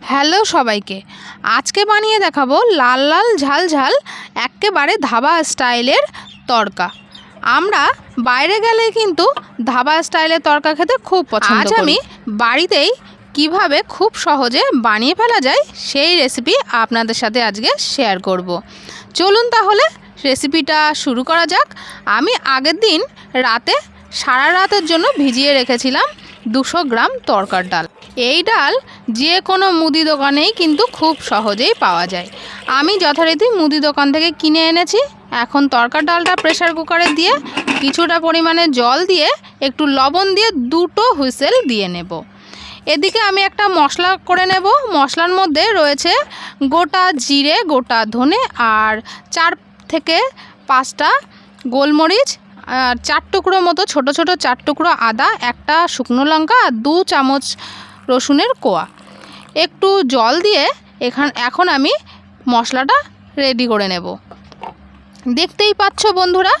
Hello সবাইকে। আজকে বানিয়ে দেখাবো লাল লাল ঝাল ঝাল এক্কেবারে ধাবা স্টাইলের তড়কা আমরা বাইরে গেলে কিন্তু ধাবা স্টাইলের তড়কা খেতে খুব পছন্দ আজ আমি বাড়িতেই কীভাবে খুব সহজে বানিয়ে ফেলা যায় সেই রেসিপি আপনাদের সাথে আজকে শেয়ার করব। চলুন তাহলে রেসিপিটা শুরু করা যাক। আমি আগের দিন রাতে সারা রাতের জন্য ভিজিয়ে রেখেছিলাম দুশো গ্রাম তরকার ডাল। এই ডাল যে কোনো মুদি দোকানেই কিন্তু খুব সহজেই পাওয়া যায়। আমি যথারীতি মুদি দোকান থেকে কিনে এনেছি। এখন তরকার ডালটা প্রেসার কুকারে দিয়ে কিছুটা পরিমাণে জল দিয়ে, একটু লবণ দিয়ে দুটো হুইসেল দিয়ে নেব। এদিকে আমি একটা মশলা করে নেব। মশলার মধ্যে রয়েছে গোটা জিরে, গোটা ধনে আর চার থেকে পাঁচটা গোলমরিচ, আর চার টুকরো মতো, ছোট ছোট চার টুকরো আদা, একটা শুকনো লঙ্কা আর দু চামচ রসুনের কোয়া। একটু জল দিয়ে এখান, এখন আমি মশলাটা রেডি করে নেব। দেখতেই পাচ্ছ বন্ধুরা,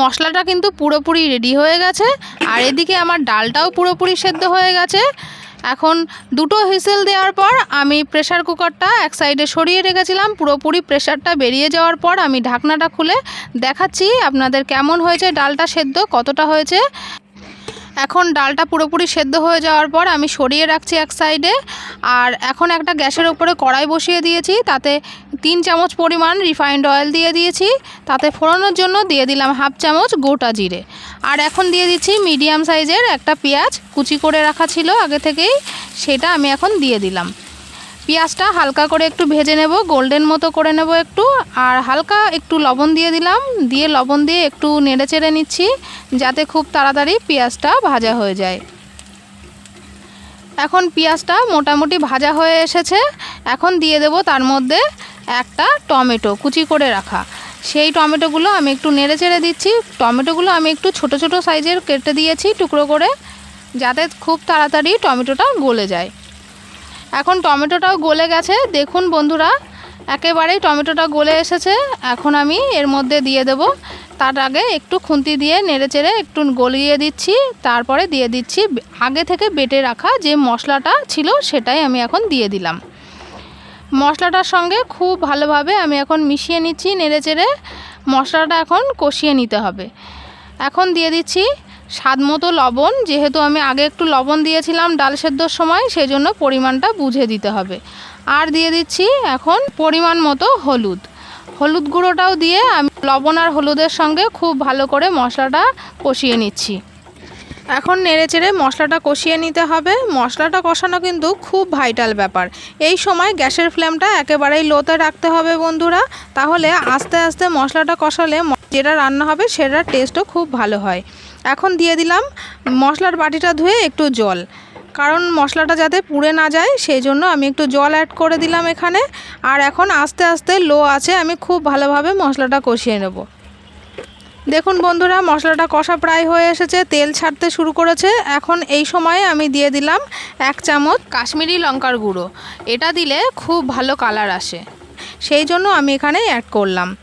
মশলাটা কিন্তু পুরোপুরি রেডি হয়ে গেছে, আর এদিকে আমার ডালটাও পুরোপুরি সেদ্ধ হয়ে গেছে। এখন দুটো হুইসেল দেওয়ার পর আমি প্রেশার কুকারটা এক সাইডে সরিয়ে রেখেছিলাম, পুরোপুরি প্রেশারটা বেরিয়ে যাওয়ার পর আমি ঢাকনাটা খুলে দেখাচ্ছি আপনাদের কেমন হয়েছে ডালটা সেদ্ধ, কতটা হয়েছে। এখন ডালটা পুরোপুরি সেদ্ধ হয়ে যাওয়ার পর আমি সরিয়ে রাখছি এক সাইডে। আর এখন একটা গ্যাসের ওপরে কড়াই বসিয়ে দিয়েছি, তাতে তিন চামচ পরিমাণ রিফাইন্ড অয়েল দিয়ে দিয়েছি। তাতে ফোড়ানোর জন্য দিয়ে দিলাম হাফ চামচ গোটা জিরে। আর এখন দিয়ে দিচ্ছি মিডিয়াম সাইজের একটা পেঁয়াজ, কুচি করে রাখা ছিল আগে থেকেই, সেটা আমি এখন দিয়ে দিলাম। পেঁয়াজটা হালকা করে একটু ভেজে নেব গোল্ডেন মতো করে নেব একটু। আর হালকা একটু লবণ দিয়ে দিলাম, দিয়ে লবণ দিয়ে একটু নেড়ে চেড়ে নিচ্ছি, যাতে খুব তাড়াতাড়ি পেঁয়াজটা ভাজা হয়ে যায়। এখন পেঁয়াজটা মোটামুটি ভাজা হয়ে এসেছে। এখন দিয়ে দেব তার মধ্যে একটা টমেটো কুচি করে রাখা। সেই টমেটোগুলো আমি একটু নেড়ে চেড়ে দিচ্ছি। টমেটোগুলো আমি একটু ছোট ছোট সাইজের কেটে দিয়েছি টুকরো করে, যাতে খুব তাড়াতাড়ি টমেটোটা গলে যায়। এখন টমেটোটাও গলে গেছে। দেখুন বন্ধুরা, একেবারেই টমেটোটা গলে এসেছে। এখন আমি এর মধ্যে দিয়ে দেব। তার আগে একটু খুন্তি দিয়ে নেড়ে চেড়ে একটু গলিয়ে দিচ্ছি। তারপরে দিয়ে দিচ্ছি আগে থেকে বেটে রাখা যে মশলাটা ছিল সেটাই আমি এখন দিয়ে দিলাম। মশলাটার সঙ্গে খুব ভালোভাবে আমি এখন মিশিয়ে নিচ্ছি নেড়ে চেড়ে। মশলাটা এখন কষিয়ে নিতে হবে। এখন দিয়ে দিচ্ছি স্বাদ মতো লবণ, যেহেতু আমি আগে একটু লবণ দিয়েছিলাম ডাল সেদ্ধর সময় সেই জন্য পরিমাণটা বুঝে দিতে হবে। আর দিয়ে দিচ্ছি এখন পরিমাণ মতো হলুদ। হলুদ গুঁড়োটাও দিয়ে আমি লবণ আর হলুদের সঙ্গে খুব ভালো করে মশলাটা কষিয়ে নিচ্ছি। এখন নেড়ে চেড়ে মশলাটা কষিয়ে নিতে হবে। মশলাটা কষানো কিন্তু খুব ভাইটাল ব্যাপার। এই সময় গ্যাসের ফ্লেমটা একেবারেই লোতে রাখতে হবে বন্ধুরা। তাহলে আস্তে আস্তে মশলাটা কষালে যেটা রান্না হবে সেটার টেস্টও খুব ভালো হয়। এখন দিয়ে দিলাম মশলার বাটিটা ধুয়ে একটু জল। কারণ মশলাটা যাতে পুড়ে না যায়, সেই জন্য আমি একটু জল অ্যাড করে দিলাম এখানে। আর এখন আস্তে আস্তে লো আছে, আমি খুব ভালোভাবে মশলাটা কষিয়ে নেব। দেখুন বন্ধুরা, মশলাটা কষা প্রায় হয়ে এসেছে, তেল ছাড়তে শুরু করেছে। এখন এই সময়ে আমি দিয়ে দিলাম এক চামচ কাশ্মীরি লঙ্কার গুঁড়ো। এটা দিলে খুব ভালো কালার আসে। সেই জন্য আমি এখানে অ্যাড করলাম।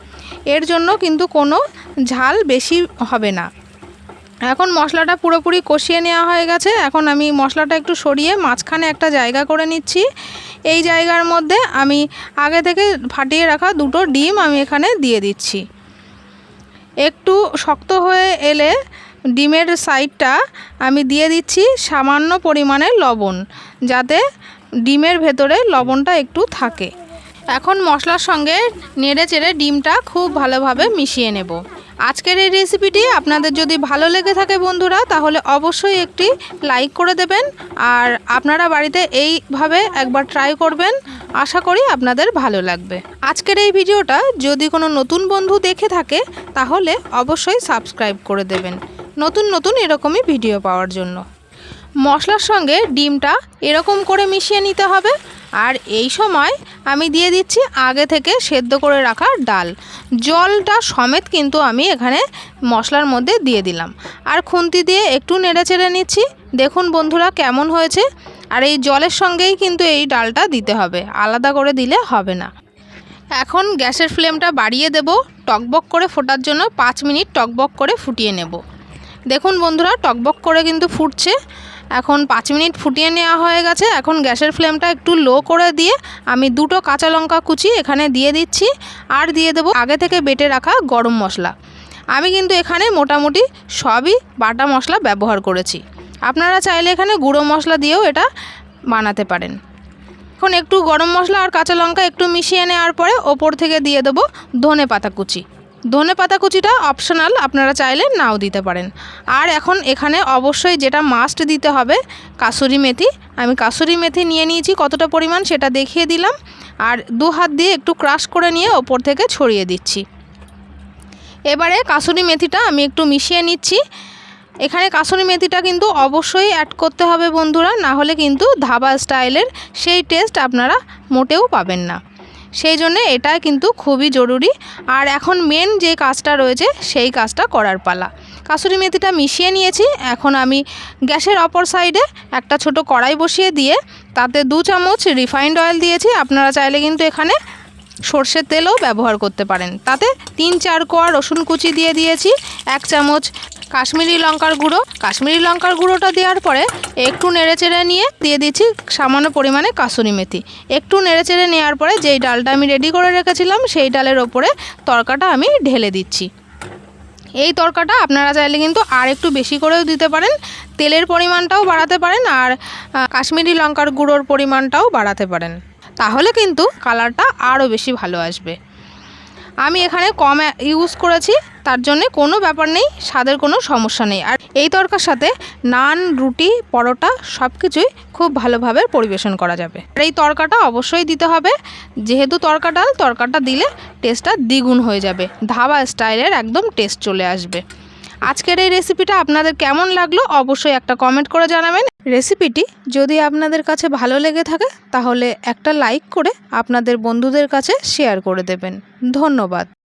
এর জন্য কিন্তু কোনো ঝাল বেশি হবে না। এখন মশলাটা পুরোপুরি কষিয়ে নেওয়া হয়ে গেছে। এখন আমি মশলাটা একটু সরিয়ে মাঝখানে একটা জায়গা করে নিচ্ছি। এই জায়গার মধ্যে আমি আগে থেকে ফাটিয়ে রাখা দুটো ডিম আমি এখানে দিয়ে দিচ্ছি। একটু শক্ত হয়ে এলে ডিমের সাইডটা আমি দিয়ে দিচ্ছি সামান্য পরিমাণে লবণ, যাতে ডিমের ভেতরে লবণটা একটু থাকে। এখন মশলার সঙ্গে নেড়ে চেড়ে ডিমটা খুব ভালোভাবে মিশিয়ে নেব। আজকের এই রেসিপিটি আপনাদের যদি ভালো লেগে থাকে বন্ধুরা, তাহলে অবশ্যই একটি লাইক করে দেবেন। আর আপনারা বাড়িতে এইভাবে একবার ট্রাই করবেন। আশা করি আপনাদের ভালো লাগবে। আজকের এই ভিডিওটা যদি কোনো নতুন বন্ধু দেখে থাকে, তাহলে অবশ্যই সাবস্ক্রাইব করে দেবেন। নতুন নতুন এরকমই ভিডিও পাওয়ার জন্য। মশলার সঙ্গে ডিমটা এরকম করে মিশিয়ে নিতে হবে। আর এই সময় আমি দিয়ে দিচ্ছি আগে থেকে সেদ্ধ করে রাখা ডাল। জলটা সমেত কিন্তু আমি এখানে মশলার মধ্যে দিয়ে দিলাম। আর খুন্তি দিয়ে একটু নেড়ে চেড়ে নিচ্ছি। দেখুন বন্ধুরা কেমন হয়েছে। আর এই জলের সঙ্গেই কিন্তু এই ডালটা দিতে হবে। আলাদা করে দিলে হবে না। এখন গ্যাসের ফ্লেমটা বাড়িয়ে দেব। টকবক করে ফোটার জন্য পাঁচ মিনিট টকবক করে ফুটিয়ে নেব। দেখুন বন্ধুরা টকবক করে কিন্তু ফুটছে। এখন পাঁচ মিনিট ফুটিয়ে নেওয়া হয়ে গেছে। এখন গ্যাসের ফ্লেমটা একটু লো করে দিয়ে আমি দুটো কাঁচা লঙ্কা কুচি এখানে দিয়ে দিচ্ছি আর দিয়ে দেবো আগে থেকে বেটে রাখা গরম মশলা। আমি কিন্তু এখানে মোটামুটি সবই বাটা মশলা ব্যবহার করেছি। আপনারা চাইলে এখানে গুঁড়ো মশলা দিয়েও এটা বানাতে পারেন। এখন একটু গরম মশলা আর কাঁচা লঙ্কা একটু মিশিয়ে নেওয়ার পরে ওপর থেকে দিয়ে দেবো ধনে পাতা কুচি। ধনে পাতা কুচিটা অপশনাল আপনারা চাইলে নাও দিতে পারেন। আর এখন এখানে অবশ্যই যেটা মাস্ট দিতে হবে, কাসুরি মেথি। আমি কাসুরি মেথি নিয়ে নিয়েছি, কতটা পরিমাণ সেটা দেখিয়ে দিলাম। আর দু হাত দিয়ে একটু ক্রাশ করে নিয়ে ওপর থেকে ছড়িয়ে দিচ্ছি। এবারে কাসুরি মেথিটা আমি একটু মিশিয়ে নিচ্ছি। এখানে কাসুরি মেথিটা কিন্তু অবশ্যই অ্যাড করতে হবে বন্ধুরা, না হলে কিন্তু ধাবা স্টাইলের সেই টেস্ট আপনারা মোটেও পাবেন না। সেই জন্যে এটা কিন্তু খুবই জরুরি। আর এখন মেন যে কাজটা রয়েছে, সেই কাজটা করার পালা। কাসুরি মেথিটা মিশিয়ে নিয়েছি। এখন আমি গ্যাসের অপর সাইডে একটা ছোট কড়াই বসিয়ে দিয়ে তাতে দু চামচ রিফাইন্ড অয়েল দিয়েছি। আপনারা চাইলে কিন্তু এখানে সর্ষের তেলও ব্যবহার করতে পারেন। তাতে তিন চার কোয়া রসুন কুচি দিয়ে দিয়েছি, এক চামচ কাশ্মীরি লঙ্কার গুঁড়ো। কাশ্মীরি লঙ্কার গুঁড়োটা দেওয়ার পরে একটু নেড়েচেড়ে নিয়ে দিয়ে দিচ্ছি সামান্য পরিমাণে কাসুরি মেথি। একটু নেড়েচেড়ে নেওয়ার পরে যেই ডালটা আমি রেডি করে রেখেছিলাম, সেই ডালের ওপরে তরকাটা আমি ঢেলে দিচ্ছি। এই তরকাটা আপনারা চাইলে কিন্তু আর একটু বেশি করেও দিতে পারেন, তেলের পরিমাণটাও বাড়াতে পারেন আর কাশ্মীরি লঙ্কার গুঁড়োর পরিমাণটাও বাড়াতে পারেন। তাহলে কিন্তু কালারটা আরও বেশি ভালো আসবে। আমি এখানে কম ইউজ করেছি, তার জন্য কোনো ব্যাপার নেই, স্বাদের কোনো সমস্যা নেই। আর এই তরকার সাথে নান, রুটি, পরোটা সব কিছুই খুব ভালোভাবে পরিবেশন করা যাবে। আর এই তরকাটা অবশ্যই দিতে হবে। যেহেতু তরকা ডাল, তরকাটা দিলে টেস্টটা দ্বিগুণ হয়ে যাবে। ধাবা স্টাইলের একদম টেস্ট চলে আসবে। আজকের এই রেসিপিটা আপনাদের কেমন লাগল অবশ্যই একটা কমেন্ট করে জানাবেন। রেসিপিটি যদি আপনাদের কাছে ভালো লেগে থাকে, তাহলে একটা লাইক করে আপনাদের বন্ধুদের কাছে শেয়ার করে দেবেন। ধন্যবাদ।